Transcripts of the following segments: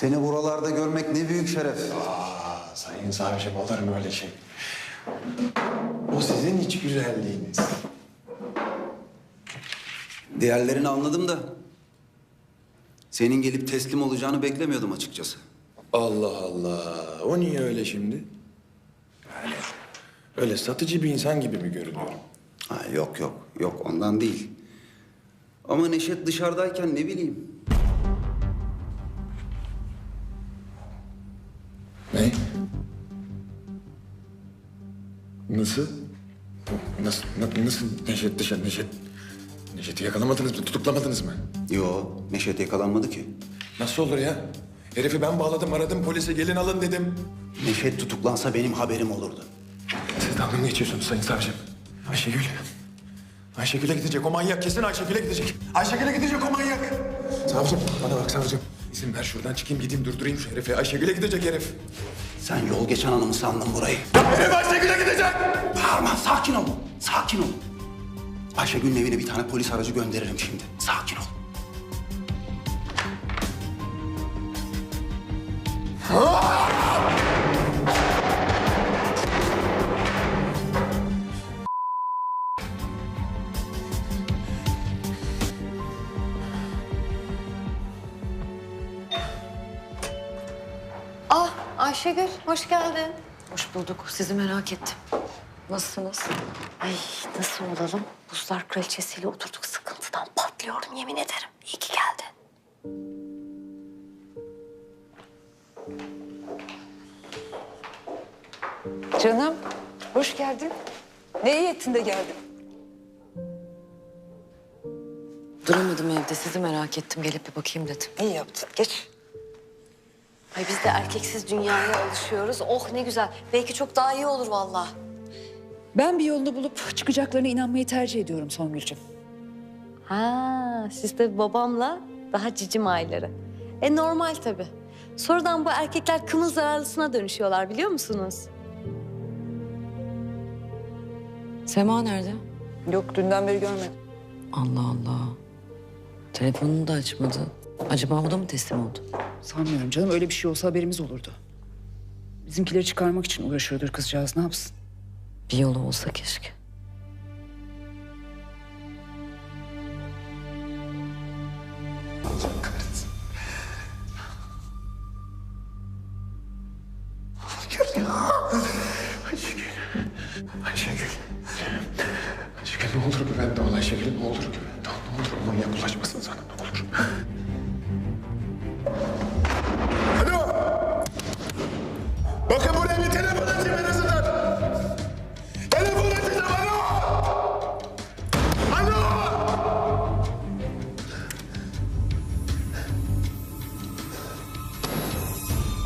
seni buralarda görmek ne büyük şeref. Aa, sayın savcım olur mu öyle şey? O sizin iç güzelliğiniz. Diğerlerini anladım da senin gelip teslim olacağını beklemiyordum açıkçası. Allah Allah. O niye öyle şimdi? Yani öyle satıcı bir insan gibi mi görünüyorum? Ha, yok yok yok ondan değil. Ama Neşet dışarıdayken ne bileyim. Nasıl? Nasıl, na- nasıl Neşet dışarı, Neşet? Neşet'i yakalamadınız mı, tutuklamadınız mı? Yo Neşet yakalanmadı ki. Nasıl olur ya? Herifi ben bağladım, aradım polise gelin alın dedim. Neşet tutuklansa benim haberim olurdu. Siz dalga mı geçiyorsunuz sayın savcım? Ayşegül. Ayşegül'e gidecek o manyak kesin Ayşegül'e gidecek. Ayşegül'e gidecek o manyak. Savcım bana bak savcım. İzin ver şuradan çıkayım gideyim durdurayım şu herifi. Ayşegül'e gidecek herif. Sen yol geçen hanımı sandın burayı. Herif Ayşegül'e gidecek. Bağırma sakin ol. Sakin ol. Ayşegül'ün evine bir tane polis aracı gönderirim şimdi. Sakin ol. Ah Ayşegül hoş geldin. Hoş bulduk. Sizi merak ettim. Nasılsınız? Ay nasıl olalım? Buzlar kraliçesiyle oturduk sıkıntıdan patlıyorum yemin ederim. İyi ki geldin. Canım, hoş geldin. Ne iyi ettin de geldin. Duramadım evde. Sizi merak ettim. Gelip bir bakayım dedim. İyi yaptın. Geç. Ay biz de erkeksiz dünyaya alışıyoruz. Oh ne güzel. Belki çok daha iyi olur vallahi. Ben bir yolunu bulup çıkacaklarına inanmayı tercih ediyorum Songül'cüm. Ha siz de babamla daha cicim ayları. E normal tabii. Sonradan bu erkekler kımıl zararlısına dönüşüyorlar biliyor musunuz? Sema nerede? Yok dünden beri görmedim. Allah Allah. Telefonunu da açmadı. Acaba o da mı teslim oldu? Sanmıyorum canım öyle bir şey olsa haberimiz olurdu. Bizimkileri çıkarmak için uğraşıyordur kızcağız ne yapsın? Bir yolu olsa keşke. Allah kahretsin. Ayşegül. Ayşegül. Ayşegül. Ayşegül ne olur güvende ol Ayşegül ne olur güvende ol. Ne olur manyak ulaşmasın sana ne olur.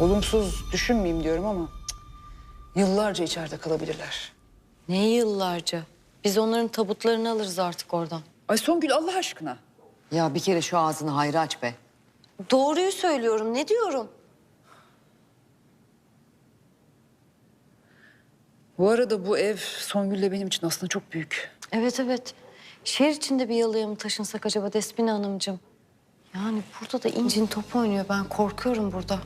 Olumsuz düşünmeyeyim diyorum ama cık, yıllarca içeride kalabilirler. Ne yıllarca. Biz onların tabutlarını alırız artık oradan. Ay Songül Allah aşkına. Ya bir kere şu ağzını hayra aç be. Doğruyu söylüyorum. Ne diyorum? Bu arada bu ev Songül'le benim için aslında çok büyük. Evet evet. Şehir içinde bir yalıya mı taşınsak acaba Despina Hanımcığım? Yani burada da incin top oynuyor. Ben korkuyorum burada.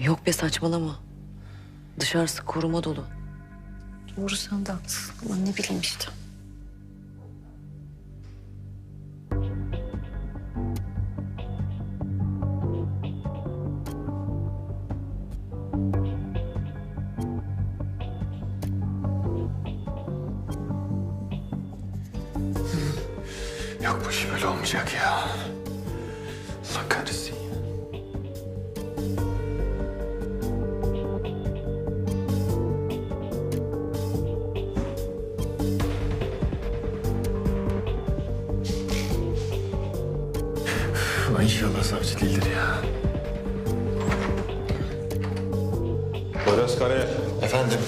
Yok be saçmalama. Dışarısı koruma dolu. Doğru sen de haklısın ama ne bileyim işte. Yok bu iş böyle olmayacak ya. Allah kahretsin Üf, İnşallah savcı değildir ya. Poyraz Karayel. Efendim?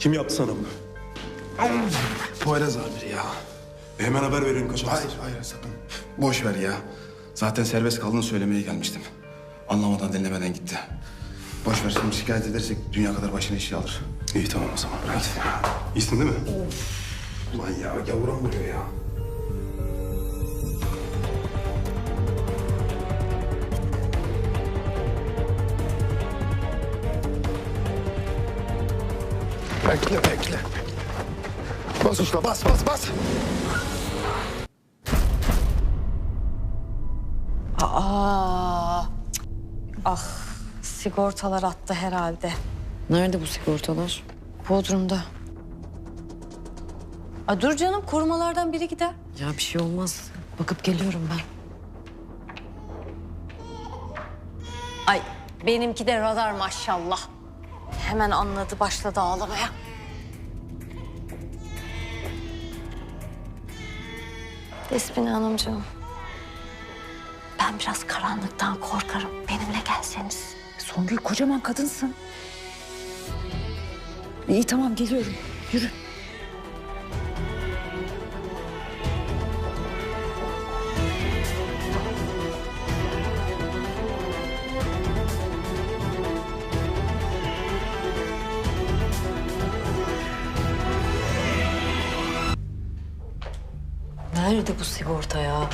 Kim yaptı sana bunu? Poyraz amiri ya. E, hemen haber verelim kaçamazsın. Hayır hayır sakın. Boş ver ya. Zaten serbest kaldığını söylemeye gelmiştim. Anlamadan dinlemeden gitti. Boş ver şimdi şikayet edersek dünya kadar başına işi alır. İyi tamam o zaman. Hadi. İyisin değil mi? Ulan ya gavura vuruyor ya. Bekle bekle. Bas usta bas bas bas. Aa, cık. ah sigortalar attı herhalde. Nerede bu sigortalar? Bodrum'da. Aa, dur canım korumalardan biri gider. Ya bir şey olmaz. Bakıp geliyorum ben. Ay benimki de radar maşallah. Hemen anladı başladı ağlamaya. Despina Hanımcığım. Ben biraz karanlıktan korkarım. Benimle gelseniz. Songül kocaman kadınsın. İyi tamam geliyorum. Yürü. Nerede bu sigorta ya?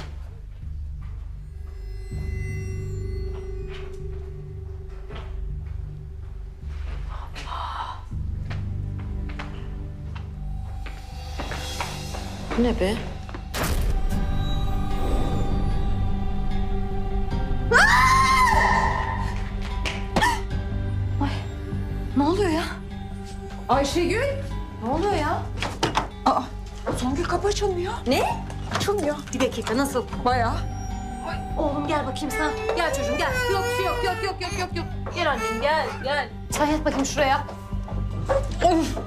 Bu ne be? Ne oluyor ya? Ayşegül. Ne oluyor ya? Aa Songül kapı açılmıyor. Ne? Açılmıyor. Bir dakika nasıl? Bayağı. Oğlum gel bakayım sen. Gel çocuğum gel. Yok bir şey yok yok yok yok yok yok. Gel annem gel gel. Sen yat bakayım şuraya. Of.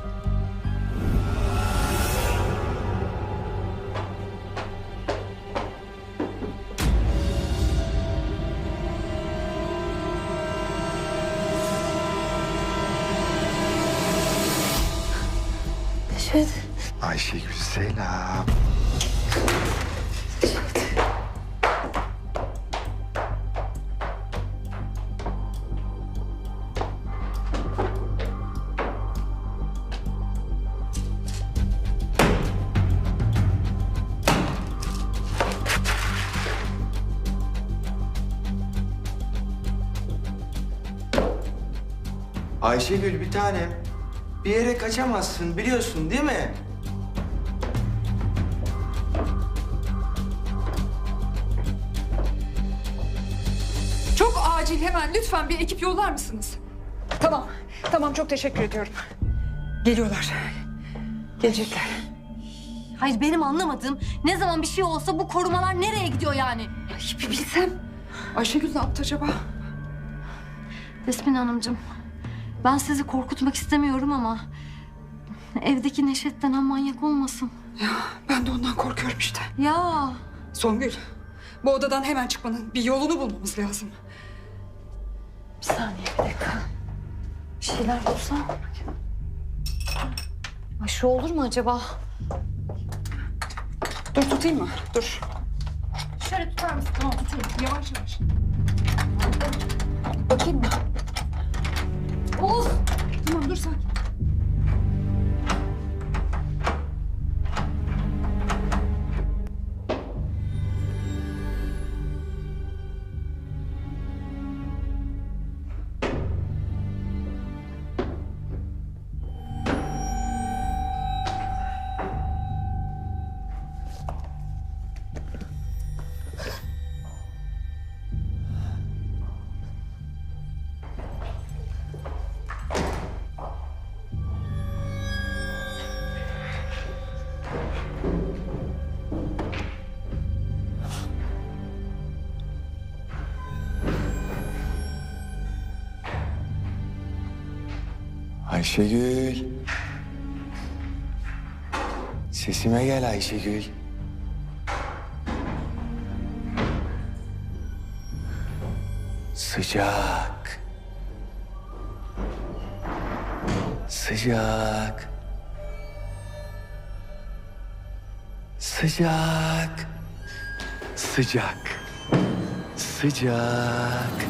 Ayşegül selam. Ayşegül bir tanem. Bir yere kaçamazsın biliyorsun değil mi? Acil hemen lütfen bir ekip yollar mısınız? Tamam. Tamam çok teşekkür ediyorum. Geliyorlar. Gelecekler. Hayır benim anlamadığım ne zaman bir şey olsa bu korumalar nereye gidiyor yani? Ay bir bilsem. Ayşegül ne yaptı acaba? Despina Hanımcığım ben sizi korkutmak istemiyorum ama evdeki Neşet denen manyak olmasın. Ben de ondan korkuyorum işte. Ya Songül, bu odadan hemen çıkmanın bir yolunu bulmamız lazım. Bir saniye bir dakika. Bir şeyler bulsam. Ay şu olur mu acaba? Dur tutayım mı? Dur. Şöyle tutar mısın? Tamam tutayım. Yavaş yavaş. Bakayım mı? Oğuz! Tamam dur sakin. Ayşegül. Sesime gel Ayşegül. Sıcak. Sıcak. Sıcak. Sıcak. Sıcak.